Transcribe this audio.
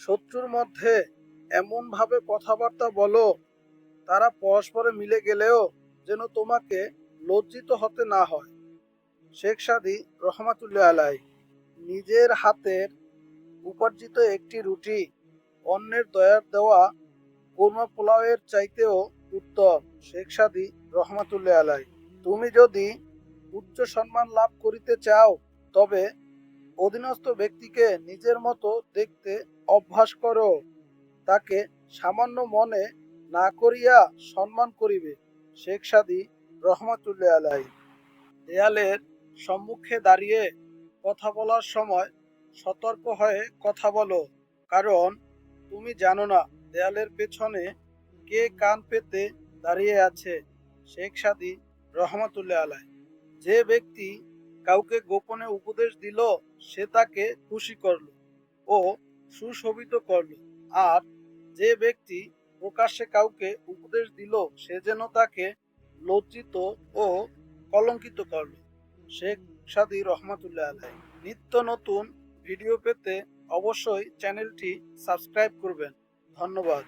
শত্রুর মধ্যে এমনভাবে কথাবার্তা বলো, তারা পরস্পরে মিলে গেলেও যেন তোমাকে লজ্জিত হতে না হয়। শেখ সাদি রহমাতুল্লাহ আলাই নিজের হাতের উপার্জিত একটি রুটি অন্যের দয়ার দেওয়া কোরমা পোলাওয়ের চাইতেও উত্তম, শেখ সাদি রহমাতুল্লাহ আলাই তুমি যদি উচ্চ সম্মান লাভ করিতে চাও, তবে অধীনস্থ ব্যক্তিকে নিজের মতো দেখতে অভ্যাস করো। তাকে সামান্য মনে না করিয়া সম্মান করিবে, শেখ সাদি রহমাতুল্লাহ আলাই দেয়ালের সম্মুখে দাঁড়িয়ে কথা বলার সময় সতর্ক হয়ে কথা বলো, কারণ তুমি জানো না দেয়ালের পেছনে কে কান পেতে দাঁড়িয়ে আছে, শেখ সাদি রহমাতুল্লাহ আলাই যে ব্যক্তি কাউকে গোপনে উপদেশ দিল, সে তাকে খুশি করল ও সুশোভিত করল আর যে ব্যক্তি প্রকাশ্যে কাউকে উপদেশ দিল, সে যেন তাকে লজ্জিত ও কলঙ্কিত করল শেখ সাদি রহমাতুল্লাহ আলাই নিত্য নতুন ভিডিও পেতে অবশ্যই চ্যানেলটি সাবস্ক্রাইব করবেন। ধন্যবাদ।